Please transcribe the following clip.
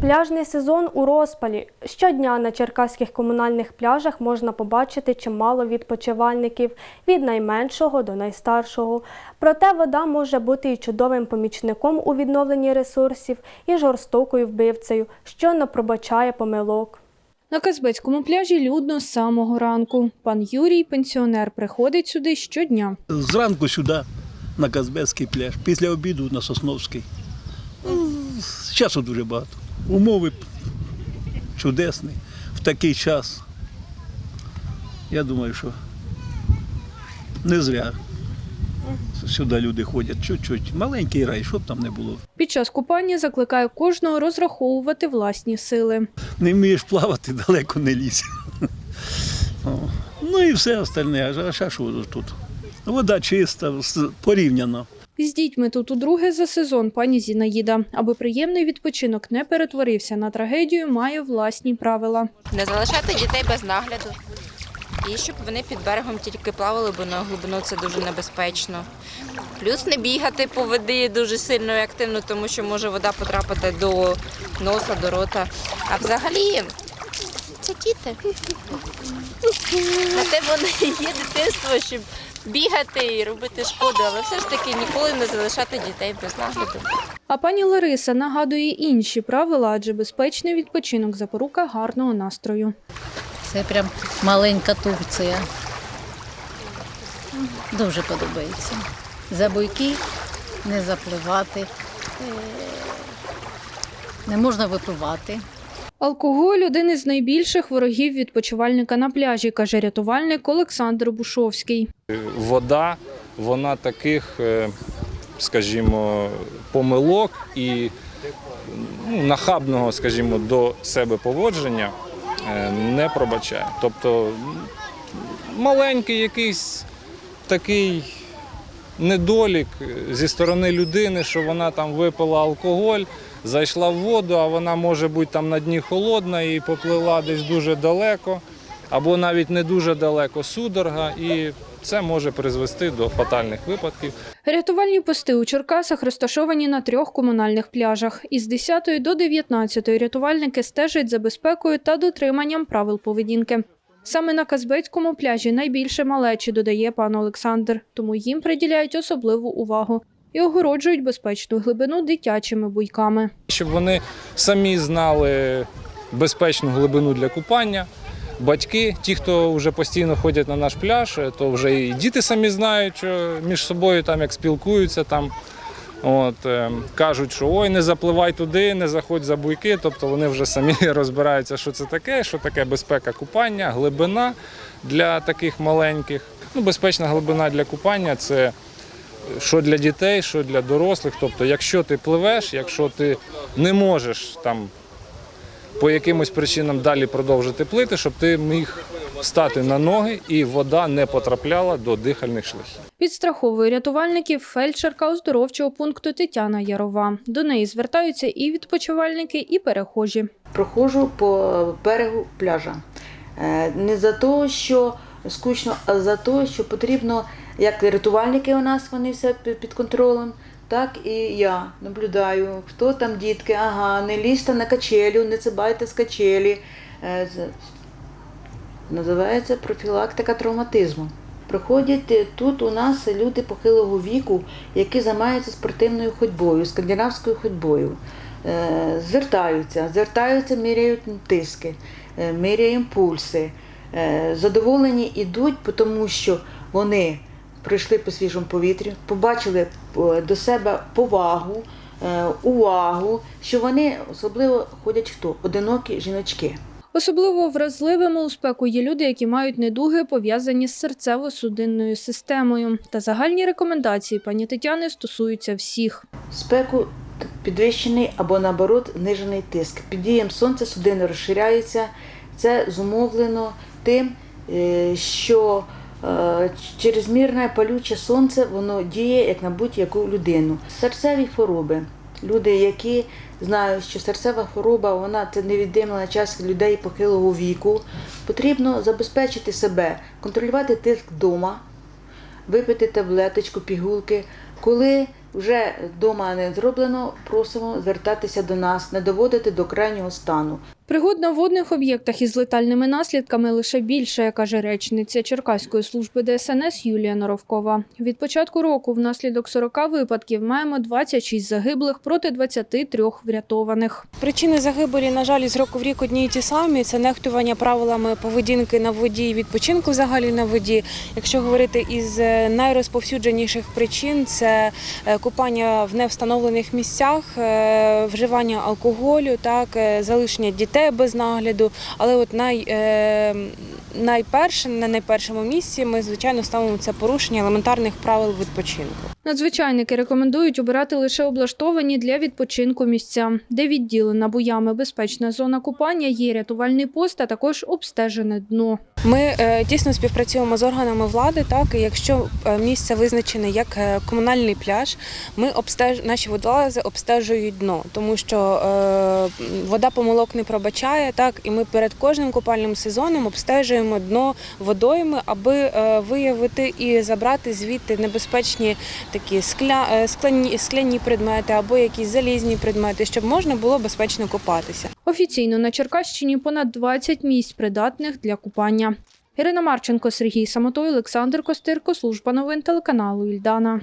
Пляжний сезон у розпалі. Щодня на черкаських комунальних пляжах можна побачити чимало відпочивальників від найменшого до найстаршого. Проте вода може бути і чудовим помічником у відновленні ресурсів, і жорстокою вбивцею, що не пробачає помилок. На Казбецькому пляжі людно з самого ранку. Пан Юрій, пенсіонер, приходить сюди щодня. Зранку сюди, на Казбецький пляж, після обіду на Сосновський. Часу дуже багато. Умови чудесні. В такий час. Я думаю, що не зря сюди люди ходять чуть-чуть. Маленький рай, щоб там не було. Під час купання закликає кожного розраховувати власні сили. Не вмієш плавати, далеко не лізь. Ну і все остальне, а що тут? Вода чиста, порівняно. З дітьми тут удруге за сезон пані Зінаїда. Аби приємний відпочинок не перетворився на трагедію, має власні правила. Не залишати дітей без нагляду. І щоб вони під берегом тільки плавали, бо на глибину це дуже небезпечно. Плюс не бігати по воді дуже сильно і активно, тому що може вода потрапити до носа, до рота. А взагалі це діти. На те вони є дитинство, щоб бігати і робити шкоду, але все ж таки ніколи не залишати дітей без нагляду. А пані Лариса нагадує інші правила, адже безпечний відпочинок запорука гарного настрою. Це прям маленька Турція. Дуже подобається. За буйки не запливати, е, не можна випивати. Алкоголь один із найбільших ворогів відпочивальника на пляжі, каже рятувальник Олександр Бушовський. вода, вона таких, е, скажімо, помилок і ну, нахабного, скажімо, до себе поводження е, не пробачає. Тобто маленький якийсь такий недолік зі сторони людини, що вона там випила алкоголь, зайшла в воду, а вона може бути там на дні холодна і поплила десь дуже далеко, або навіть не дуже далеко судорога, і це може призвести до фатальних випадків. Рятувальні пости у Черкасах розташовані на трьох комунальних пляжах. Із 10 до 19 рятувальники стежать за безпекою та дотриманням правил поведінки. Саме на Казбецькому пляжі найбільше малечі, додає пан Олександр, тому їм приділяють особливу увагу і огороджують безпечну глибину дитячими буйками. Щоб вони самі знали безпечну глибину для купання. Батьки, ті, хто вже постійно ходять на наш пляж, то вже і діти самі знають, між собою там як спілкуються там. От, е, кажуть, що ой, не запливай туди, не заходь за буйки. Тобто вони вже самі розбираються, що це таке, що таке безпека купання, глибина для таких маленьких. Ну, безпечна глибина для купання це що для дітей, що для дорослих. Тобто, якщо ти пливеш, якщо ти не можеш там по якимось причинам далі продовжити плити, щоб ти міг стати на ноги і вода не потрапляла до дихальних шляхів. Підстраховує рятувальників фельдшерка оздоровчого пункту Тетяна Ярова. До неї звертаються і відпочивальники, і перехожі. проходжу по берегу пляжа. Е, Не за те, що скучно, за те, що потрібно, як рятувальники у нас, вони все під контролем, так і я наблюдаю, хто там дітки, ага, не лізьте на качелю, не цибайте з качелі. Е, Називається профілактика травматизму. Приходять е, тут у нас люди похилого віку, які займаються спортивною ходьбою, скандинавською ходьбою. Е, Звертаються, звертаються, міряють тиски, міряємо пульси. Задоволені йдуть, тому що вони прийшли по свіжому повітрю, побачили е, до себе повагу, е, увагу, що вони особливо ходять хто? Одинокі жіночки. Особливо вразливими у спеку є люди, які мають недуги, пов'язані з серцево-судинною системою. Та загальні рекомендації пані Тетяни стосуються всіх. спеку підвищений або наоборот знижений тиск. Під дієм сонця судини розширяються. Це зумовлено тим, е, що е, чрезмірне палюче сонце воно діє як на будь-яку людину. Серцеві хвороби. Люди, які знають, що серцева хвороба вона це невід'ємна частина людей похилого віку, потрібно забезпечити себе, контролювати тиск вдома, випити таблеточку, пігулки. Коли вже вдома не зроблено, просимо звертатися до нас, не доводити до крайнього стану. Пригод на водних об'єктах із летальними наслідками лише більше, каже речниця Черкаської служби ДСНС Юлія Норовкова. Від початку року внаслідок 40 випадків маємо 26 загиблих проти 23 врятованих. Причини загибелі, на жаль, з року в рік одні й ті самі. Це нехтування правилами поведінки на воді і відпочинку взагалі на воді. Якщо говорити із е, найрозповсюдженіших причин, це е, купання в невстановлених місцях, е, вживання алкоголю, так, залишення дітей без нагляду. Але от най, е, найперше, на найпершому місці ми, звичайно, ставимо це порушення елементарних правил відпочинку. Надзвичайники рекомендують обирати лише облаштовані для відпочинку місця, де відділена буями безпечна зона купання, є рятувальний пост, а також обстежене дно. Ми е, тісно співпрацюємо з органами влади. Так, і якщо е, місце визначене як е, комунальний пляж, ми обстеж... наші водолази обстежують дно, тому що вода помилок не пробачає. Так, і ми перед кожним купальним сезоном обстежуємо дно водойми, аби виявити і забрати звідти небезпечні такі скля... е, скляні, скляні предмети або якісь залізні предмети, щоб можна було безпечно купатися. Офіційно на Черкащині понад 20 місць придатних для купання. Ірина Марченко, Сергій Самотой, Олександр Костирко, служба новин телеканалу Ільдана.